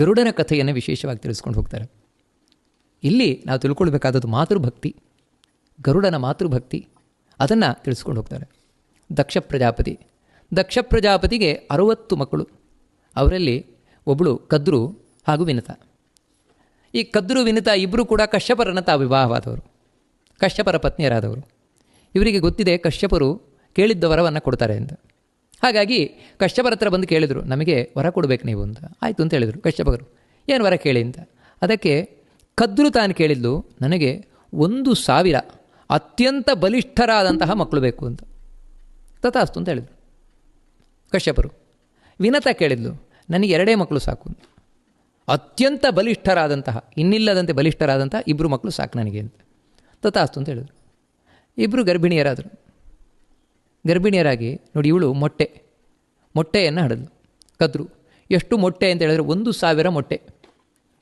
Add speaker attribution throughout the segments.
Speaker 1: ಗರುಡನ ಕಥೆಯನ್ನು ವಿಶೇಷವಾಗಿ ತಿಳಿಸ್ಕೊಂಡು ಹೋಗ್ತಾರೆ. ಇಲ್ಲಿ ನಾವು ತಿಳ್ಕೊಳ್ಬೇಕಾದದ್ದು ಮಾತೃಭಕ್ತಿ, ಗರುಡನ ಮಾತೃಭಕ್ತಿ, ಅದನ್ನು ತಿಳಿಸ್ಕೊಂಡು ಹೋಗ್ತಾರೆ. ದಕ್ಷ ಪ್ರಜಾಪತಿ. ದಕ್ಷ ಪ್ರಜಾಪತಿಗೆ ಅರುವತ್ತು ಮಕ್ಕಳು. ಅವರಲ್ಲಿ ಒಬ್ಬಳು ಕದ್ರು ಹಾಗೂ ವಿನತ. ಈ ಕದ್ರು, ವಿನತ ಇಬ್ಬರು ಕೂಡ ಕಶ್ಯಪರನ ತಾ ವಿವಾಹವಾದವರು. ಕಶ್ಯಪರ ಪತ್ನಿಯರಾದವರು. ಇವರಿಗೆ ಗೊತ್ತಿದೆ ಕಶ್ಯಪರು ಕೇಳಿದ್ದ ವರವನ್ನು ಕೊಡ್ತಾರೆ ಅಂತ. ಹಾಗಾಗಿ ಕಶ್ಯಪರ ಹತ್ರ ಬಂದು ಕೇಳಿದರು, ನಮಗೆ ವರ ಕೊಡಬೇಕು ನೀವು ಅಂತ. ಆಯಿತು ಅಂತ ಹೇಳಿದರು ಕಶ್ಯಪರು. ಏನು ವರ ಕೇಳಿ ಅಂತ. ಅದಕ್ಕೆ ಕದ್ರು ತಾನು ಕೇಳಿದ್ಲು, ನನಗೆ ಒಂದು ಸಾವಿರ ಅತ್ಯಂತ ಬಲಿಷ್ಠರಾದಂತಹ ಮಕ್ಕಳು ಬೇಕು ಅಂತ. ತಥಾಸ್ತು ಅಂತ ಹೇಳಿದರು. ಕಶ್ಯಪರು ವಿನತ ಕೇಳಿದ್ಲು, ನನಗೆ ಎರಡೇ ಮಕ್ಕಳು ಸಾಕು ಅಂತ. ಅತ್ಯಂತ ಬಲಿಷ್ಠರಾದಂತಹ, ಇನ್ನಿಲ್ಲದಂತೆ ಬಲಿಷ್ಠರಾದಂತಹ ಇಬ್ಬರು ಮಕ್ಕಳು ಸಾಕು ನನಗೆ ಅಂತ. ತಥಾಸ್ತು ಅಂತ ಹೇಳಿದರು. ಇಬ್ಬರು ಗರ್ಭಿಣಿಯರಾದರು. ಗರ್ಭಿಣಿಯರಾಗಿ ನೋಡಿ ಇವಳು ಮೊಟ್ಟೆ, ಮೊಟ್ಟೆಯನ್ನು ಹಡಿದ್ಲು. ಕದ್ರು, ಎಷ್ಟು ಮೊಟ್ಟೆ ಅಂತ ಹೇಳಿದ್ರೆ ಒಂದು ಸಾವಿರ ಮೊಟ್ಟೆ,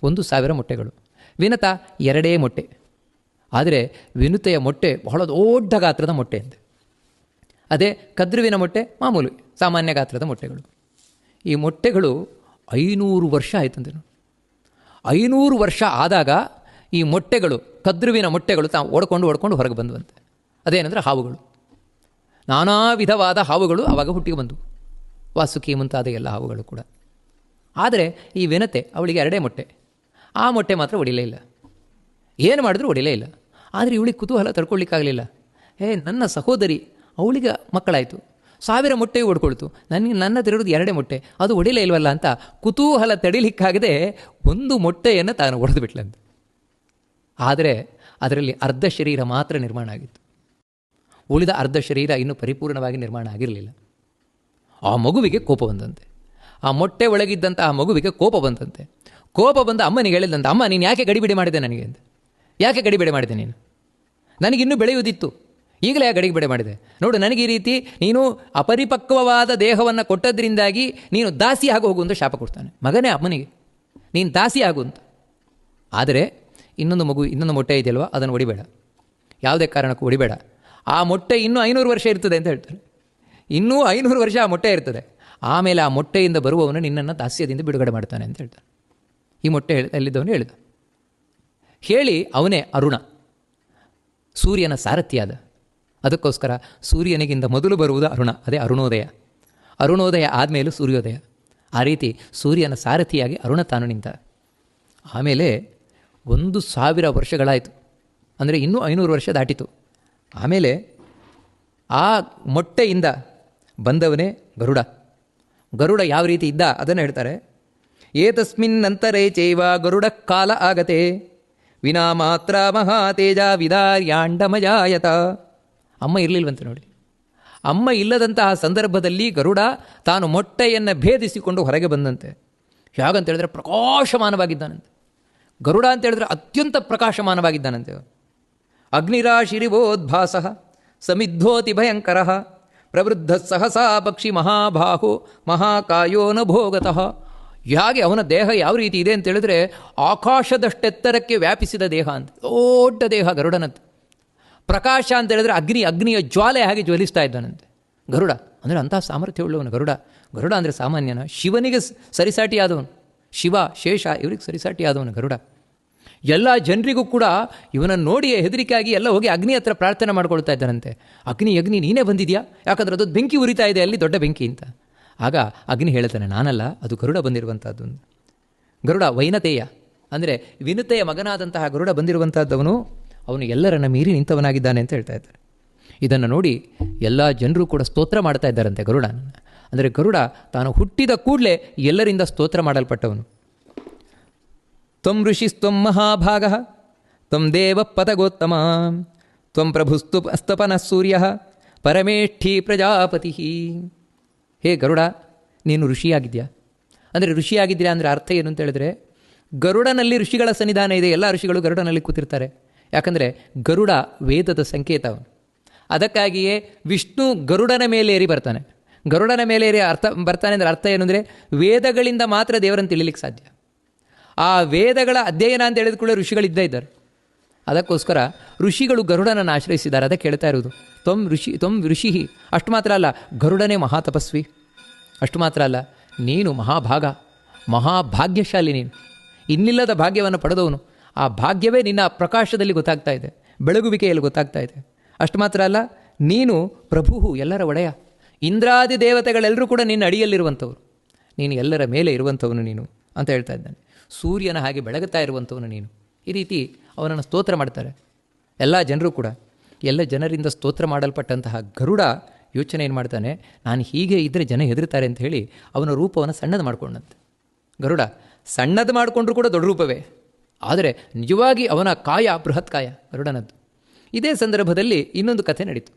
Speaker 1: ಒಂದು ಸಾವಿರ ಮೊಟ್ಟೆಗಳು. ವಿನತ, ಎರಡೇ ಮೊಟ್ಟೆ. ಆದರೆ ವಿನುತೆಯ ಮೊಟ್ಟೆ ಬಹಳ ದೊಡ್ಡ ಗಾತ್ರದ ಮೊಟ್ಟೆ ಅಂತೆ. ಅದೇ ಕದ್ರುವಿನ ಮೊಟ್ಟೆ ಮಾಮೂಲಿ, ಸಾಮಾನ್ಯ ಗಾತ್ರದ ಮೊಟ್ಟೆಗಳು. ಈ ಮೊಟ್ಟೆಗಳು ಐನೂರು ವರ್ಷ ಆಯ್ತಂತೆ ಐನೂರು ವರ್ಷ ಆದಾಗ ಈ ಮೊಟ್ಟೆಗಳು, ಕದ್ರುವಿನ ಮೊಟ್ಟೆಗಳು ತಾವು ಓಡ್ಕೊಂಡು ಓಡ್ಕೊಂಡು ಹೊರಗೆ ಬಂದವಂತೆ. ಅದೇನೆಂದರೆ ಹಾವುಗಳು. ನಾನಾ ವಿಧವಾದ ಹಾವುಗಳು ಆವಾಗ ಹುಟ್ಟಿಗೆ ಬಂದವು. ವಾಸುಕಿ ಮುಂತಾದ ಎಲ್ಲ ಹಾವುಗಳು ಕೂಡ. ಆದರೆ ಈ ವಿನತೆ ಅವಳಿಗೆ ಎರಡೇ ಮೊಟ್ಟೆ. ಆ ಮೊಟ್ಟೆ ಮಾತ್ರ ಒಡಿಲೇ ಇಲ್ಲ. ಏನು ಮಾಡಿದ್ರೂ ಒಡಿಲೇ ಇಲ್ಲ. ಆದರೆ ಇವಳಿಗೆ ಕುತೂಹಲ ತಡ್ಕೊಳ್ಳಿಕ್ಕಾಗಲಿಲ್ಲ ಏ ನನ್ನ ಸಹೋದರಿ, ಅವಳಿಗೆ ಮಕ್ಕಳಾಯಿತು. ಸಾವಿರ ಮೊಟ್ಟೆ ಹೊಡ್ಕೊಳ್ತು ನನಗೆ ನನ್ನ ತಿರುವುದು ಎರಡೇ ಮೊಟ್ಟೆ. ಅದು ಒಡಿಲೇ ಇಲ್ವಲ್ಲ ಅಂತ ಕುತೂಹಲ ತಡಿಲಿಕ್ಕಾಗದೆ ಒಂದು ಮೊಟ್ಟೆಯನ್ನು ತಾನು ಹೊಡೆದು ಬಿಟ್ಲಂತೆ. ಆದರೆ ಅದರಲ್ಲಿ ಅರ್ಧ ಶರೀರ ಮಾತ್ರ ನಿರ್ಮಾಣ ಆಗಿತ್ತು. ಉಳಿದ ಅರ್ಧ ಶರೀರ ಇನ್ನೂ ಪರಿಪೂರ್ಣವಾಗಿ ನಿರ್ಮಾಣ ಆಗಿರಲಿಲ್ಲ. ಆ ಮಗುವಿಗೆ ಕೋಪ ಬಂದಂತೆ. ಆ ಮೊಟ್ಟೆ ಒಳಗಿದ್ದಂಥ ಆ ಮಗುವಿಗೆ ಕೋಪ ಬಂದಂತೆ. ಕೋಪ ಬಂದ ಅಮ್ಮನಿಗೆ ಹೇಳಿದಂತೆ, ಅಮ್ಮ, ನೀನು ಯಾಕೆ ಗಡಿಬಿಡಿ ಮಾಡಿದೆ ನನಗೆ? ಅಂತ. ಯಾಕೆ ಗಡಿಬಿಡಿ ಮಾಡಿದೆ ನೀನು? ನನಗಿನ್ನೂ ಬೆಳೆಯುವುದಿತ್ತು. ಈಗಲೇ ಗಡಿಬಿಡಿ ಮಾಡಿದೆ? ನೋಡು, ನನಗೆ ಈ ರೀತಿ ನೀನು ಅಪರಿಪಕ್ವವಾದ ದೇಹವನ್ನು ಕೊಟ್ಟದ್ರಿಂದಾಗಿ ನೀನು ದಾಸಿ ಆಗಿ ಹೋಗು ಅಂತ ಶಾಪ ಕೊಡ್ತಾನೆ. ಮಗನೇ ಅಮ್ಮನಿಗೆ. ನೀನು ದಾಸಿ ಆಗು ಅಂತ. ಆದರೆ ಇನ್ನೊಂದು ಮಗು, ಇನ್ನೊಂದು ಮೊಟ್ಟೆ ಇದೆಯಲ್ವ? ಅದನ್ನು ಒಡಿಬೇಡ. ಯಾವುದೇ ಕಾರಣಕ್ಕೂ ಹೊಡಿಬೇಡ ಆ ಮೊಟ್ಟೆ ಇನ್ನೂ ಐನೂರು ವರ್ಷ ಇರ್ತದೆ ಅಂತ ಹೇಳ್ತಾರೆ. ಇನ್ನೂ ಐನೂರು ವರ್ಷ ಆ ಮೊಟ್ಟೆ ಇರ್ತದೆ. ಆಮೇಲೆ ಆ ಮೊಟ್ಟೆಯಿಂದ ಬರುವವನು ನಿನ್ನನ್ನು ದಾಸ್ಯದಿಂದ ಬಿಡುಗಡೆ ಮಾಡ್ತಾನೆ ಅಂತ ಹೇಳ್ತಾನೆ. ಈ ಮೊಟ್ಟೆ ಅಲ್ಲಿದ್ದವನು ಹೇಳಿದ. ಹೇಳಿ ಅವನೇ ಅರುಣ. ಸೂರ್ಯನ ಸಾರಥಿಯಾದ. ಅದಕ್ಕೋಸ್ಕರ ಸೂರ್ಯನಿಗಿಂತ ಮೊದಲು ಬರುವುದು ಅರುಣ, ಅದೇ ಅರುಣೋದಯ. ಅರುಣೋದಯ ಆದಮೇಲೆ ಸೂರ್ಯೋದಯ. ಆ ರೀತಿ ಸೂರ್ಯನ ಸಾರಥಿಯಾಗಿ ಅರುಣ ತಾನು ನಿಂತ. ಆಮೇಲೆ ಒಂದು ಸಾವಿರ ವರ್ಷಗಳಾಯಿತು. ಅಂದರೆ ಇನ್ನೂ ಐನೂರು ವರ್ಷ ದಾಟಿತು. ಆಮೇಲೆ ಆ ಮೊಟ್ಟೆಯಿಂದ ಬಂದವನೇ ಗರುಡ. ಗರುಡ ಯಾವ ರೀತಿ ಇದ್ದ? ಅದನ್ನು ಹೇಳ್ತಾರೆ. ಏತಸ್ಮಿನ್ ನಂತರೇ ಚೈವ ಗರುಡ ಕಾಲ ಆಗತೆ. ವಿನಾ ಮಾತ್ರ ಮಹಾತೇಜ ವಿದಾರ್ಯಾಂಡಮಜಾಯತ. ಅಮ್ಮ ಇರಲಿಲ್ವಂತೆ ನೋಡಿ. ಅಮ್ಮ ಇಲ್ಲದಂತಹ ಸಂದರ್ಭದಲ್ಲಿ ಗರುಡ ತಾನು ಮೊಟ್ಟೆಯನ್ನು ಭೇದಿಸಿಕೊಂಡು ಹೊರಗೆ ಬಂದಂತೆ. ಹೇಗಂತ ಹೇಳಿದ್ರೆ ಪ್ರಕಾಶಮಾನವಾಗಿದ್ದಾನಂತೆ. ಗರುಡ ಅಂತ ಹೇಳಿದ್ರೆ ಅತ್ಯಂತ ಪ್ರಕಾಶಮಾನವಾಗಿದ್ದಾನಂತೆ. ಅಗ್ನಿರಾಶಿರಿವೋದ್ಭಾಸ ಸಮಿದ್ಧೋತಿ ಭಯಂಕರ ಪ್ರವೃದ್ಧ ಸಹಸಾ ಪಕ್ಷಿ ಮಹಾಬಾಹು ಮಹಾಕಾಯೋನ ಭೋಗತಃ. ಹೇಗೆ ಅವನ ದೇಹ ಯಾವ ರೀತಿ ಇದೆ ಅಂತ ಹೇಳಿದ್ರೆ ಆಕಾಶದಷ್ಟೆತ್ತರಕ್ಕೆ ವ್ಯಾಪಿಸಿದ ದೇಹ ಅಂತ. ದೊಡ್ಡ ದೇಹ ಗರುಡನಂತೆ. ಪ್ರಕಾಶ ಅಂತ ಹೇಳಿದ್ರೆ ಅಗ್ನಿ, ಅಗ್ನಿಯ ಜ್ವಾಲೆ ಹಾಗೆ ಜ್ವಲಿಸ್ತಾ ಇದ್ದಾನಂತೆ. ಗರುಡ ಅಂದರೆ ಅಂತಹ ಸಾಮರ್ಥ್ಯ ಉಳ್ಳವನು ಗರುಡ. ಗರುಡ ಅಂದರೆ ಸಾಮಾನ್ಯನ ಶಿವನಿಗೆ ಸರಿಸಾಟಿಯಾದವನು. ಶಿವ, ಶೇಷ, ಇವರಿಗೆ ಸರಿಸಾಟಿಯಾದವನು ಗರುಡ. ಎಲ್ಲ ಜನರಿಗೂ ಕೂಡ ಇವನನ್ನು ನೋಡಿ ಹೆದರಿಕೆಯಾಗಿ ಎಲ್ಲ ಹೋಗಿ ಅಗ್ನಿ ಹತ್ರ ಪ್ರಾರ್ಥನೆ ಮಾಡ್ಕೊಳ್ತಾ ಇದ್ದಾರಂತೆ ಅಗ್ನಿ ಅಗ್ನಿ, ನೀನೇ ಬಂದಿದ್ಯಾ? ಯಾಕಂದ್ರೆ ಅದು ಬೆಂಕಿ ಉರಿತಾ ಇದೆ, ಅಲ್ಲಿ ದೊಡ್ಡ ಬೆಂಕಿ ಅಂತ. ಆಗ ಅಗ್ನಿ ಹೇಳ್ತಾನೆ, ನಾನಲ್ಲ, ಅದು ಗರುಡ ಬಂದಿರುವಂಥದ್ದು ಗರುಡ ವೈನತೆಯ, ಅಂದರೆ ವಿನತೆಯ ಮಗನಾದಂತಹ ಗರುಡ ಬಂದಿರುವಂಥದ್ದವನು ಅವನು ಎಲ್ಲರನ್ನ ಮೀರಿ ನಿಂತವನಾಗಿದ್ದಾನೆ ಅಂತ ಹೇಳ್ತಾ ಇದ್ದಾರೆ. ಇದನ್ನು ನೋಡಿ ಎಲ್ಲ ಜನರು ಕೂಡ ಸ್ತೋತ್ರ ಮಾಡ್ತಾ ಇದ್ದಾರಂತೆ ಗರುಡ ಅಂದರೆ ಗರುಡ ತಾನು ಹುಟ್ಟಿದ ಕೂಡಲೇ ಎಲ್ಲರಿಂದ ಸ್ತೋತ್ರ ಮಾಡಲ್ಪಟ್ಟವನು. ತ್ವಂ ಋಷಿಸ್ತ್ವಂ ಮಹಾಭಾಗ, ತ್ವಂ ದೇವ ಪದಗೋತ್ತಮ ತ್ವಂ ಪ್ರಭುಸ್ತು ಅಸ್ತಪನ ಸೂರ್ಯ, ಪರಮೇಷ್ಠಿ ಪ್ರಜಾಪತಿ. ಹೇ ಗರುಡ, ನೀನು ಋಷಿಯಾಗಿದ್ಯಾ? ಅಂದರೆ ಋಷಿಯಾಗಿದ್ದೀರಾ ಅಂದರೆ ಅರ್ಥ ಏನು ಅಂತ ಹೇಳಿದ್ರೆ, ಗರುಡನಲ್ಲಿ ಋಷಿಗಳ ಸನ್ನಿಧಾನ ಇದೆ, ಎಲ್ಲ ಋಷಿಗಳು ಗರುಡನಲ್ಲಿ ಕೂತಿರ್ತಾರೆ. ಯಾಕಂದರೆ ಗರುಡ ವೇದದ ಸಂಕೇತ ಅದಕ್ಕಾಗಿಯೇ ವಿಷ್ಣು ಗರುಡನ ಮೇಲೆ ಏರಿ ಬರ್ತಾನೆ. ಗರುಡನ ಮೇಲೆ ಏರಿ ಅರ್ಥ, ಬರ್ತಾನೆ ಅಂದರೆ ಅರ್ಥ ಏನು ಅಂದರೆ, ವೇದಗಳಿಂದ ಮಾತ್ರ ದೇವರನ್ನು ತಿಳಿಲಿಕ್ಕೆ ಸಾಧ್ಯ. ಆ ವೇದಗಳ ಅಧ್ಯಯನ ಅಂತ ಹೇಳಿದ ಕೂಡ ಋಷಿಗಳಿದ್ದೇ ಇದ್ದಾರೆ. ಅದಕ್ಕೋಸ್ಕರ ಋಷಿಗಳು ಗರುಡನನ್ನು ಆಶ್ರಯಿಸಿದ್ದಾರೆ. ಅದಕ್ಕೆ ಹೇಳ್ತಾ ಇರೋದು ತ್ವಂ ಋಷಿ ತ್ವಂ ಋಷಿ ಅಷ್ಟು ಮಾತ್ರ ಅಲ್ಲ, ಗರುಡನೇ ಮಹಾತಪಸ್ವಿ. ಅಷ್ಟು ಮಾತ್ರ ಅಲ್ಲ, ನೀನು ಮಹಾಭಾಗ. ಮಹಾಭಾಗ್ಯಶಾಲಿ ನೀನು. ಇನ್ನಿಲ್ಲದ ಭಾಗ್ಯವನ್ನು ಪಡೆದವನು. ಆ ಭಾಗ್ಯವೇ ನಿನ್ನ ಪ್ರಕಾಶದಲ್ಲಿ ಗೊತ್ತಾಗ್ತಾ ಇದೆ. ಬೆಳಗುವಿಕೆಯಲ್ಲಿ ಗೊತ್ತಾಗ್ತಾ ಇದೆ. ಅಷ್ಟು ಮಾತ್ರ ಅಲ್ಲ, ನೀನು ಪ್ರಭು ಎಲ್ಲರ ಒಡೆಯ. ಇಂದ್ರಾದಿ ದೇವತೆಗಳೆಲ್ಲರೂ ಕೂಡ ನಿನ್ನ ಅಡಿಯಲ್ಲಿರುವಂಥವ್ರು. ನೀನು ಎಲ್ಲರ ಮೇಲೆ ಇರುವಂಥವನು ನೀನು ಅಂತ ಹೇಳ್ತಾ ಇದ್ದಾನೆ. ಸೂರ್ಯನ ಹಾಗೆ ಬೆಳಗುತ್ತಾ ಇರುವಂಥವನು ನೀನು. ಈ ರೀತಿ ಅವನನ್ನು ಸ್ತೋತ್ರ ಮಾಡ್ತಾರೆ. ಎಲ್ಲ ಜನರು ಕೂಡ, ಎಲ್ಲ ಜನರಿಂದ ಸ್ತೋತ್ರ ಮಾಡಲ್ಪಟ್ಟಂತಹ ಗರುಡ ಯೋಚನೆ ಏನು ಮಾಡ್ತಾನೆ, ನಾನು ಹೀಗೆ ಇದ್ದರೆ ಜನ ಹೆದರ್ತಾರೆ ಅಂತ ಹೇಳಿ ಅವನ ರೂಪವನ್ನು ಸಣ್ಣದು ಮಾಡ್ಕೊಂಡಂತೆ. ಗರುಡ, ಸಣ್ಣದು ಮಾಡಿಕೊಂಡ್ರೂ ಕೂಡ ದೊಡ್ಡ ರೂಪವೇ. ಆದರೆ ನಿಜವಾಗಿ ಅವನ ಕಾಯ ಬೃಹತ್ ಕಾಯ ಗರುಡನದ್ದು. ಇದೇ ಸಂದರ್ಭದಲ್ಲಿ ಇನ್ನೊಂದು ಕಥೆ ನಡೀತು.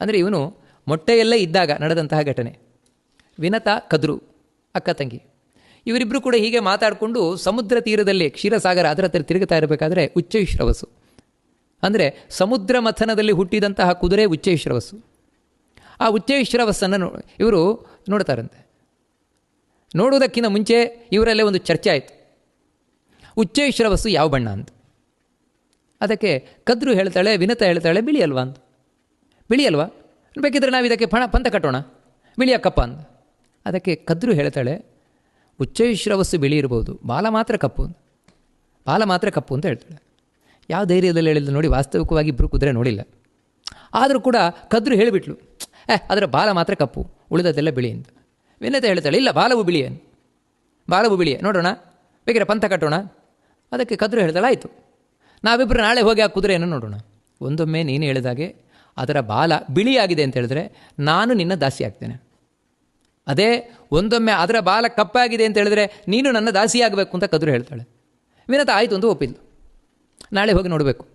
Speaker 1: ಅಂದರೆ ಇವನು ಮೊಟ್ಟೆಯಲ್ಲೇ ಇದ್ದಾಗ ನಡೆದಂತಹ ಘಟನೆ. ವಿನತ ಕದ್ರು, ಅಕ್ಕ ತಂಗಿ. ಇವರಿಬ್ಬರು ಕೂಡ ಹೀಗೆ ಮಾತಾಡಿಕೊಂಡು ಸಮುದ್ರ ತೀರದಲ್ಲಿ ಕ್ಷೀರಸಾಗರ ಅದರ ಹತ್ರ ತಿರುಗುತ್ತಾ ಇರಬೇಕಾದ್ರೆ ಉಚ್ಚೈಶ್ರವಸ್ಸು ಅಂದರೆ ಸಮುದ್ರ ಮಥನದಲ್ಲಿ ಹುಟ್ಟಿದಂತಹ ಕುದುರೆ ಉಚ್ಚೈಶ್ರವಸ್ಸು ಆ ಉಚ್ಚೈಶ್ರವಸ್ಸನ್ನು ನೋ, ಇವರು ನೋಡ್ತಾರಂತೆ. ನೋಡುವುದಕ್ಕಿಂತ ಮುಂಚೆ ಇವರಲ್ಲೇ ಒಂದು ಚರ್ಚೆ ಆಯಿತು. ಉಚ್ಚೈಶ್ರವಸ್ಸು ಯಾವ ಬಣ್ಣ ಅಂತ. ಅದಕ್ಕೆ ಕದ್ರು ಹೇಳ್ತಾಳೆ, ವಿನತ ಹೇಳ್ತಾಳೆ, ಬಿಳಿ ಅಲ್ವಾ ಅಂತ. ಬಿಳಿ ಅಲ್ವಾ? ಬೇಕಿದ್ರೆ ನಾವು ಇದಕ್ಕೆ ಪಣ, ಪಂತ ಕಟ್ಟೋಣ. ಬಿಳಿಯಕ್ಕಪ್ಪ ಅಂತ. ಅದಕ್ಕೆ ಕದ್ರು ಹೇಳ್ತಾಳೆ ಉಚ್ಚೈಶ್ರವಸ್ಸು ಬಿಳಿ ಇರ್ಬೋದು ಬಾಲ ಮಾತ್ರ ಕಪ್ಪು ಬಾಲ ಮಾತ್ರ ಕಪ್ಪು ಅಂತ ಹೇಳ್ತಾಳೆ. ಯಾವ ಧೈರ್ಯದಲ್ಲಿ ಹೇಳಿದ್ರು ನೋಡಿ, ವಾಸ್ತವಿಕವಾಗಿ ಇಬ್ಬರು ಕುದುರೆ ನೋಡಿಲ್ಲ. ಆದರೂ ಕೂಡ ಕದ್ರು ಹೇಳಿಬಿಟ್ಲು ಏ ಅದರ ಬಾಲ ಮಾತ್ರ ಕಪ್ಪು ಉಳಿದದೆಲ್ಲ ಬಿಳಿ ಅಂತ. ವಿನತೆ ಹೇಳ್ತಾಳೆ, ಇಲ್ಲ, ಬಾಲವು ಬಿಳಿ ಅಂತ. ಬಾಲವು ಬಿಳಿ, ನೋಡೋಣ, ಬೇಕಿದ್ರೆ ಪಂಥ ಕಟ್ಟೋಣ. ಅದಕ್ಕೆ ಕದ್ರು ಹೇಳ್ತಾಳೆ, ಆಯಿತು. ನಾವಿಬ್ಬರು ನಾಳೆ ಹೋಗಿ ಆ ಕುದುರೆಯನ್ನು ನೋಡೋಣ. ಒಂದೊಮ್ಮೆ ನೀನು ಹೇಳಿದಾಗೆ ಅದರ ಬಾಲ ಬಿಳಿಯಾಗಿದೆ ಅಂತ ಹೇಳಿದ್ರೆ ನಾನು ನಿನ್ನ ದಾಸಿ ಆಗ್ತೇನೆ ಅದೇ ಒಂದೊಮ್ಮೆ ಅದರ ಬಾಲ ಕಪ್ಪಾಗಿದೆ ಅಂತ ಹೇಳಿದ್ರೆ ನೀನು ನನ್ನ ದಾಸಿಯಾಗಬೇಕು ಅಂತ ಕದ್ರು ಹೇಳ್ತಾಳೆ. ವಿನತ ಆಯಿತು ಅಂತ ಒಪ್ಪಿದ್ಲು. ನಾಳೆ ಹೋಗಿ ನೋಡಬೇಕು.